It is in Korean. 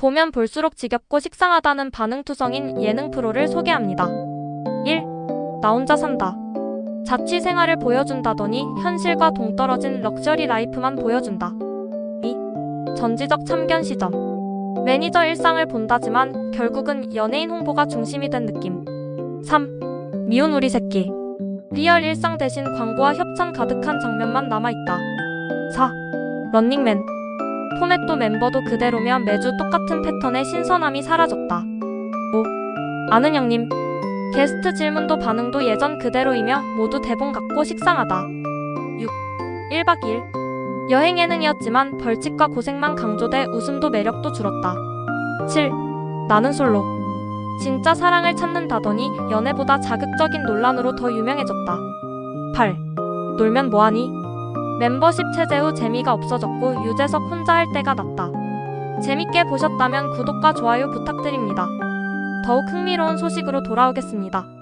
보면 볼수록 지겹고 식상하다는 반응투성인 예능 프로를 소개합니다. 1. 나 혼자 산다. 자취 생활을 보여준다더니 현실과 동떨어진 럭셔리 라이프만 보여준다. 2. 전지적 참견 시점. 매니저 일상을 본다지만 결국은 연예인 홍보가 중심이 된 느낌. 3. 미운 우리 새끼. 리얼 일상 대신 광고와 협찬 가득한 장면만 남아있다. 4. 런닝맨. 포맷도 멤버도 그대로면 매주 똑같은 패턴의 신선함이 사라졌다. 5. 아는 형님. 게스트 질문도 반응도 예전 그대로이며 모두 대본 같고 식상하다. 6. 1박 2일. 여행 예능이었지만 벌칙과 고생만 강조돼 웃음도 매력도 줄었다. 7. 나는 솔로. 진짜 사랑을 찾는다더니 연애보다 자극적인 논란으로 더 유명해졌다. 8. 놀면 뭐하니? 멤버십 체제 후 재미가 없어졌고 유재석 혼자 할 때가 낫다. 재밌게 보셨다면 구독과 좋아요 부탁드립니다. 더욱 흥미로운 소식으로 돌아오겠습니다.